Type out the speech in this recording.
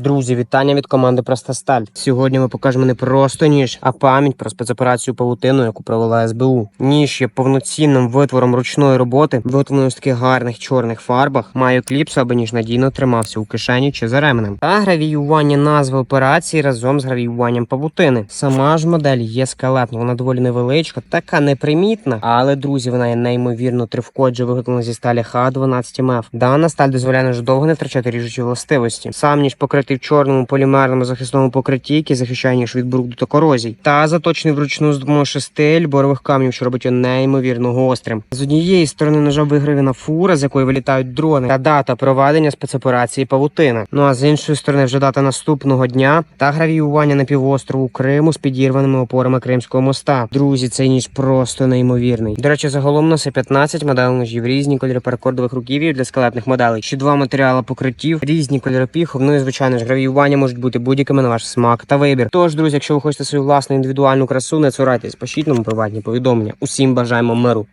Друзі, вітання від команди Проста Сталь. Сьогодні ми покажемо не просто ніж, а пам'ять про спецоперацію павутину, яку провела СБУ. Ніж є повноцінним витвором ручної роботи, виготовлений з таких гарних чорних фарбах, має кліпсу, аби ніж надійно тримався у кишені чи за ременем. Та гравіювання назви операції разом з гравіюванням павутини. Сама ж модель є скелетна, вона доволі невеличка, така непримітна, але друзі, вона є неймовірно тривкотже виготовлена зі сталі Х12МФ. Дана сталь дозволяє дуже довго не втрачати ріжучі властивості. Сам ніж покритий в чорному полімерному захисному покритті, який захищає ніж від бруду та корозій, та заточений вручну з допомогою шести борових камнів, що робить його неймовірно гострим. З однієї сторони ножа вигравіна фура, з якої вилітають дрони, та дата проведення спецоперації Павутина. Ну а з іншої сторони вже дата наступного дня та гравіювання на півострову Криму з підірваними опорами Кримського моста. Друзі, цей ніж просто неймовірний. До речі, загалом на 15 моделей ножів різні кольори перекордових руків'їв для скелетних моделей. Ще два матеріали покриттів, різні кольори піхов. Ну і звичайно гравіювання можуть бути будь-якими на ваш смак та вибір. Тож, друзі, якщо ви хочете свою власну індивідуальну красу, не цурайтесь, пишіть нам приватні повідомлення. Усім бажаємо миру.